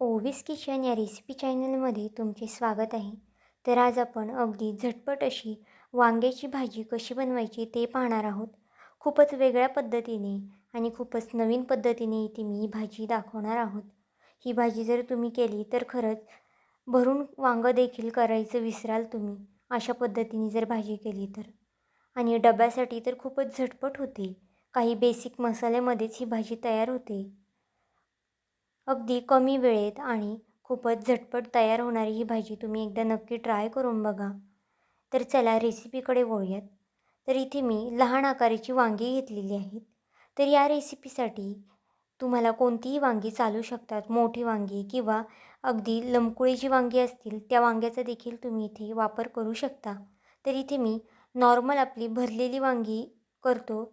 Ovis kitchen या recipe चॅनलमध्ये तुमचे स्वागत आहे. तर आज आपण अगदी झटपट अशी वांग्याची भाजी कशी बनवायची ते पाहणार आहोत. खूपच वेगळ्या पद्धतीने आणि खूपच नवीन पद्धतीने इथे मी ही भाजी दाखवणार आहोत. ही भाजी जर तुम्ही केली तर खरंच भरून वांगं देखील करायचं विसराल तुम्ही अशा पद्धतीने जर भाजी केली तर. आणि डब्यासाठी तर खूपच झटपट होते. काही बेसिक मसाल्यामध्येच ही भाजी तयार होते. अगदी कमी वेळेत आणि खूपच झटपट तयार होणारी ही भाजी तुम्ही एकदा नक्की ट्राय करून बघा. तर चला रेसिपीकडे वळूयात. तर इथे मी लहान आकाराची वांगी घेतलेली आहेत तर या रेसिपीसाठी तुम्हाला कोणतीही वांगी चालू शकतात मोठी वांगी किंवा अगदी लमकुळी जी वांगी असतील त्या वांग्याचा देखील तुम्ही इथे वापर करू शकता. तर इथे मी नॉर्मल आपली भरलेली वांगी करतो.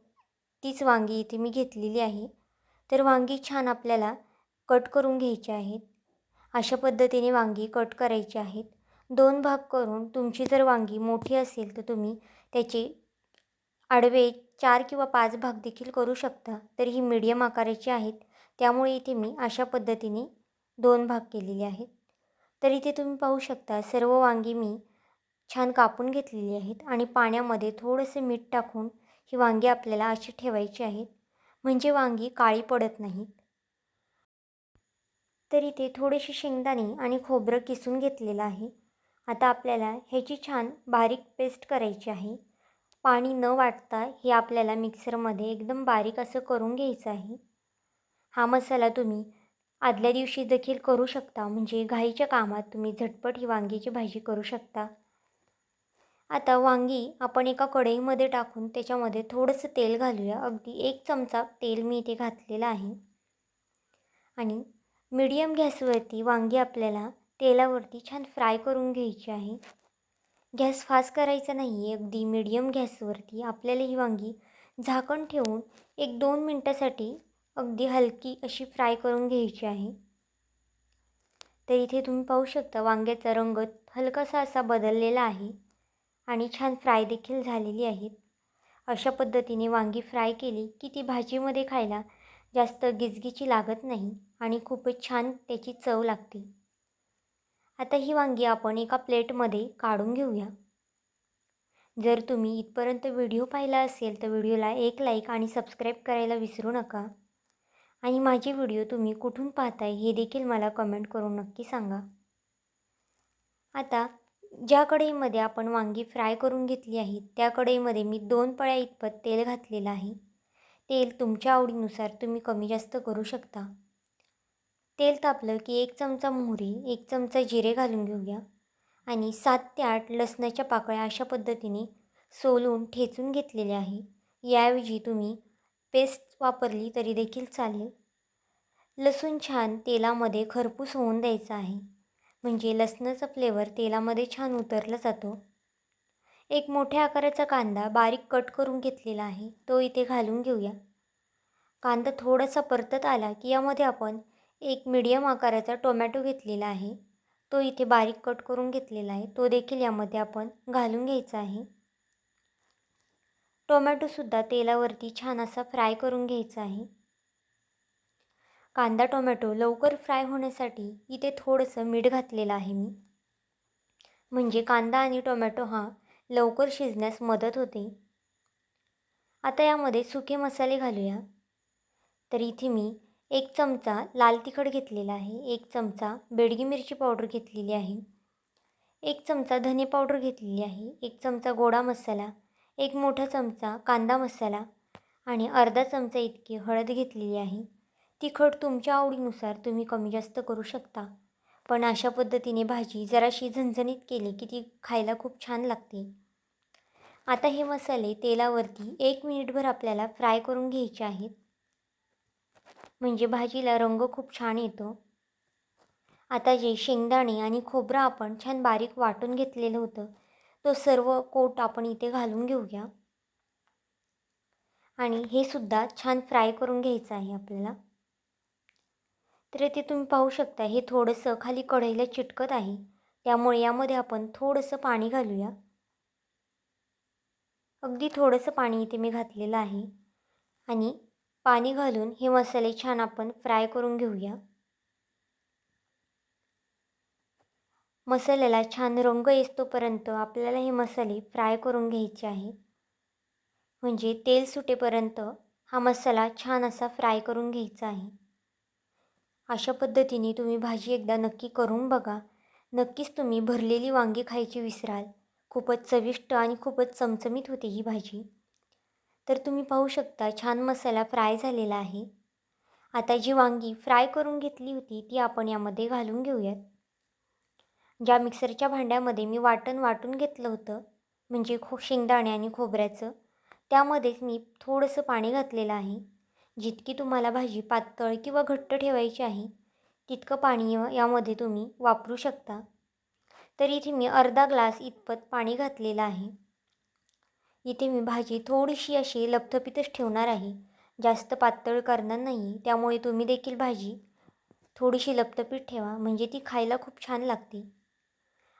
तीच वांगी इथे मी घेतलेली आहे. तर वांगी छान आपल्याला कट करून घ्यायचे आहेत. अशा पद्धतीने वांगी कट करायची आहेत. दोन भाग करून तुमची जर वांगी मोठी असेल तर तुम्ही त्याचे आडवे चार किंवा पाच भाग देखील करू शकता. तर ही मीडियम आकाराची आहेत. त्यामुळे इथे मी अशा पद्धतीने दोन भाग केलेले आहेत. तर इथे तुम्ही पाहू शकता सर्व वांगी मी छान कापून घेतलेली आहेत आणि पाण्यामध्ये थोडंसं मीठ टाकून ही वांगी आपल्याला अशी ठेवायची आहेत. म्हणजे वांगी काळी पडत नाहीत. तर इथे थोडेसे शेंगदाणे आणि खोबरं किसून घेतलेलं आहे. आता आपल्याला ह्याची छान बारीक पेस्ट करायची आहे. पाणी न वाटता हे आपल्याला मिक्सरमध्ये एकदम बारीक असं करून घ्यायचं आहे. हा मसाला तुम्ही आदल्या दिवशी देखील करू शकता म्हणजे घाईच्या कामात तुम्ही झटपट ही वांगीची भाजी करू शकता. आता वांगी आपण एका कढईमध्ये टाकून त्याच्यामध्ये थोडंसं तेल घालूया. अगदी एक चमचा तेल मी इथे घातलेलं आहे. आणि मीडियम गॅसवरती वांगी आपल्याला तेलावरती छान फ्राय करून घ्यायची आहे. गॅस फास्ट करायचा नाही आहे अगदी मीडियम गॅसवरती आपल्याला ही वांगी झाकण ठेवून एक दोन मिनटासाठी अगदी हलकी अशी फ्राय करून घ्यायची आहे. तर इथे तुम्ही पाहू शकता वांग्याचा रंग हलकासा असा बदललेला आहे आणि छान फ्राय देखील झालेली आहेत. अशा पद्धतीने वांगी फ्राय केली की ती भाजीमध्ये खायला जास्त गिजगीची लागत नाही आणि खूपच छान त्याची चव लागते. आता ही वांगी आपण एका प्लेटमध्ये काढून घेऊया. जर तुम्ही इथपर्यंत व्हिडिओ पाहिला असेल तर व्हिडिओला एक लाईक आणि सबस्क्राईब करायला विसरू नका. आणि माझे व्हिडिओ तुम्ही कुठून पाहताय हे देखील मला कमेंट करून नक्की सांगा. आता ज्या कढईमध्ये आपण वांगी फ्राय करून घेतली आहेत त्या कढईमध्ये मी दोन पळ्या इतपत तेल घातलेलं आहे. तेल तुमच्या आवडीनुसार तुम्ही कमी जास्त करू शकता. तेल तापलं की एक चमचा मोहरी एक चमचा जिरे घालून घेऊया आणि सात ते आठ लसणाच्या पाकळ्या अशा पद्धतीने सोलून ठेचून घेतलेल्या आहे. याऐवजी तुम्ही पेस्ट वापरली तरी देखील चालेल. लसूण छान तेलामध्ये खरपूस होऊन द्यायचा आहे. म्हणजे लसणाचा फ्लेवर तेलामध्ये छान उतरला जातो. एक मोठ्या आकाराचा कांदा बारीक कट करून घेतलेला आहे. तो इथे घालून घेऊया. कांदा थोडासा परतत आला की यामध्ये आपण एक मीडियम आकाराचा टोमॅटो घेतलेला आहे. तो इथे बारीक कट करून घेतलेला आहे. तो देखील यामध्ये आपण घालून घ्यायचा आहे. टोमॅटोसुद्धा तेलावरती छान असा फ्राय करून घ्यायचा आहे. कांदा टोमॅटो लवकर फ्राय होण्यासाठी इथे थोडंसं मीठ घातलेलं आहे मी. म्हणजे कांदा आणि टोमॅटो हा लवकर शिजण्यास मदत होते. आता यामध्ये सुके मसाले घालूया. तर इथे मी एक चमचा लाल तिखट घेतलेला आहे. एक चमचा बेडगी मिरची पावडर घेतलेली आहे. एक चमचा धने पावडर घेतलेली आहे. एक चमचा गोडा मसाला. एक मोठा चमचा कांदा मसाला. आणि अर्धा चमचा इतकी हळद घेतलेली आहे. तिखट तुमच्या आवडीनुसार तुम्ही कमी जास्त करू शकता. पण अशा पद्धतीने भाजी जराशी झणझणीत केली की ती खायला खूप छान लागते. आता हे मसाले तेलावरती एक मिनिटभर आपल्याला फ्राय करून घ्यायचे आहेत. म्हणजे भाजीला रंग खूप छान येतो. आता जे शेंगदाणे आणि खोबरं आपण छान बारीक वाटून घेतलेलं होतं तो सर्व कोट आपण इथे घालून घेऊया. आणि हे सुद्धा छान फ्राय करून घ्यायचं आहे आपल्याला. तर येथे तुम्ही पाहू शकता हे थोडंसं खाली कढईला चिटकत आहे. त्यामुळे यामध्ये आपण थोडंसं पाणी घालूया. अगदी थोडंसं पाणी इथे मी घातलेलं आहे. आणि पाणी घालून हे मसाले छान आपण फ्राय करून घेऊया. मसाल्याला छान रंग येतोपर्यंत आपल्याला हे मसाले फ्राय करून घ्यायचे आहे. म्हणजे तेल सुटेपर्यंत हा मसाला छान असा फ्राय करून घ्यायचा आहे. अशा पद्धतीने तुम्ही भाजी एकदा नक्की करून बघा. नक्कीच तुम्ही भरलेली वांगी खायची विसराल. खूपच चविष्ट आणि खूपच चमचमीत होते ही भाजी. तर तुम्ही पाहू शकता छान मसाला फ्राय झालेला आहे. आता जी वांगी फ्राय करून घेतली होती ती आपण यामध्ये घालून घेऊयात. ज्या मिक्सरच्या भांड्यामध्ये मी वाटण वाटून घेतलं होतं म्हणजे खो शेंगदाणे आणि खोबऱ्याचं त्यामध्येच मी थोडंसं पाणी घातलेलं आहे. जितकी तुम्हाला भाजी पातळ किंवा घट्ट ठेवायची आहे तितकं पाणी यामध्ये तुम्ही वापरू शकता. तर इथे मी अर्धा ग्लास इतपत पाणी घातलेलं आहे. इथे मी भाजी थोडीशी अशी लपथपीतच ठेवणार आहे. जास्त पातळ करणार नाही. त्यामुळे तुम्ही देखील भाजी थोडीशी लपथपीत ठेवा म्हणजे ती खायला खूप छान लागते.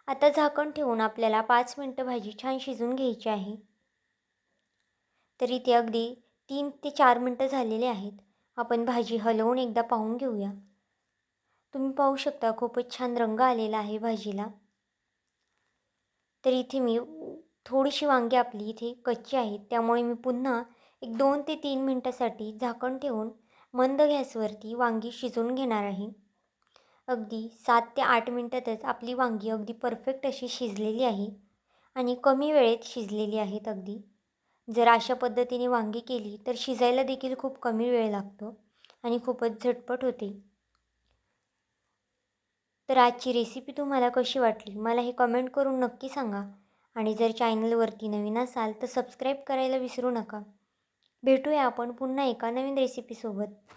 आता झाकण ठेवून आपल्याला पाच मिनटं भाजी छान शिजून घ्यायची आहे. तर इथे अगदी तीन ते चार मिनटं झालेले आहेत. आपण भाजी हलवून एकदा पाहून घेऊया. तुम्ही पाहू शकता खूपच छान रंग आलेला आहे भाजीला. तर इथे मी थोडीशी वांगी आपली इथे कच्ची आहेत त्यामुळे मी पुन्हा एक दोन ते तीन मिनटासाठी झाकण ठेवून मंद गॅसवरती वांगी शिजवून घेणार आहे. अगदी सात ते आठ मिनटातच आपली वांगी अगदी परफेक्ट अशी शिजलेली आहे आणि कमी वेळेत शिजलेली आहेत अगदी. जर अशा पद्धतीने वांगी केली तर शिजायला देखील खूप कमी वेळ लागतो आणि खूपच झटपट होते. तर आजची रेसिपी तुम्हाला कशी वाटली? मला हे कमेंट करून नक्की सांगा. आणि जर चॅनलवरती नवीन असाल तर सबस्क्राईब करायला विसरू नका. भेटूया आपण पुन्हा एका नवीन रेसिपीसोबत